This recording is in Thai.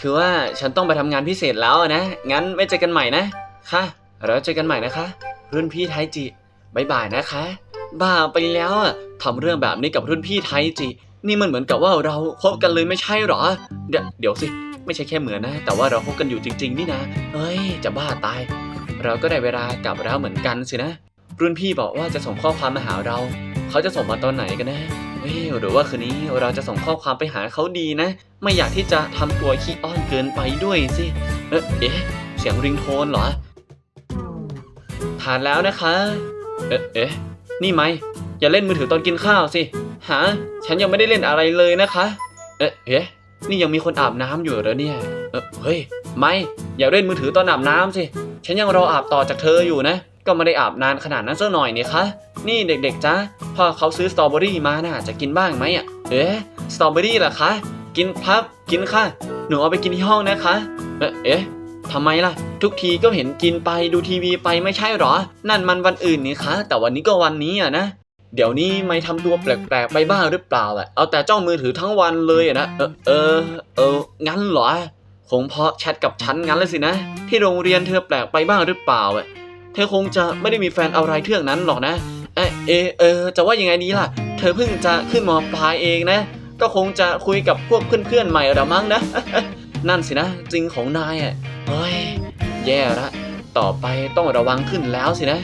คือว่าฉันต้องไปทำงานพิเศษแล้วนะ งั้นไว้เจอกันใหม่นะ ค่ะเราเจอกันใหม่นะคะ รุ่นพี่ไทจิบายบายนะคะ บ้าไปแล้วอะทำเรื่องแบบนี้กับรุ่นพี่ไทจิ นี่มันเหมือนกับว่าเราคบกันเลยไม่ใช่หรอ เดี๋ยวเดี๋ยวสิ ไม่ใช่แค่เหมือนนะ แต่ว่าเราคบกันอยู่จริง ๆ นี่นะ เฮ้ย จะบ้าตาย เราก็ได้เวลากลับแล้วเหมือนกันสินะ รุ่นพี่บอกว่าจะส่งข้อความมาหาเรา เขาจะส่งมาตอนไหนกันนะเฮ้ยหรือว่าคืนนี้เราจะส่งข้อความไปหาเขาดีนะ ไม่อยากที่จะทำตัวขี้อ้อนเกินไปด้วยสิ เอ๊ะ เสียงริงโทนเหรอ ทานแล้วนะคะ เอ๊ะเอ๊ะนี่ไหม อย่าเล่นมือถือตอนกินข้าวสิ หา ฉันยังไม่ได้เล่นอะไรเลยนะคะ เอ๊ะเอ๊ะนี่ยังมีคนอาบน้ำอยู่เหรอเนี่ยเอ๊ะเฮ้ย ไม่ อย่าเล่นมือถือตอนอาบน้ำสิ ฉันยังรออาบต่อจากเธออยู่นะ ก็ไม่ได้อาบนานขนาดนั้นซะหน่อยนี่คะ นี่เด็กๆจ้า พ่อเขาซื้อสตรอเบอรี่มาน่ะจะกินบ้างไหมอะ เอ๊ะสตรอเบอรี่เหรอคะ กินครับ กินค่ะ หนูเอาไปกินที่ห้องนะคะ เอ๊ะเอ๊ะทำไมล่ะ ทุกทีก็เห็นกินไปดูทีวีไปไม่ใช่หรอ นั่นมันวันอื่นนี่คะ แต่วันนี้ก็วันนี้อะนะ เดี๋ยวนี้ไม่ทำตัวแปลกๆไปบ้างหรือเปล่าอะ เอาแต่จ้องมือถือทั้งวันเลยอะนะ เออเออเอองั้นเหรอ คงเพราะแชทกับฉันงั้นเลยสินะ ที่โรงเรียนเธอแปลกไปบ้างหรือเปล่าอะ เธอคงจะไม่ได้มีแฟนอะไรเทื่องนั้นหรอกนะ เอเอเออ จะว่ายังไงดีล่ะ เธอเพิ่งจะขึ้นมปลายเองนะ ก็คงจะคุยกับพวกเพื่อนๆใหม่ละมั้งนะ นั่นสินะ จริงของนายอะเฮ้ย แย่ละ ต่อไปต้องระวังขึ้นแล้วสินะ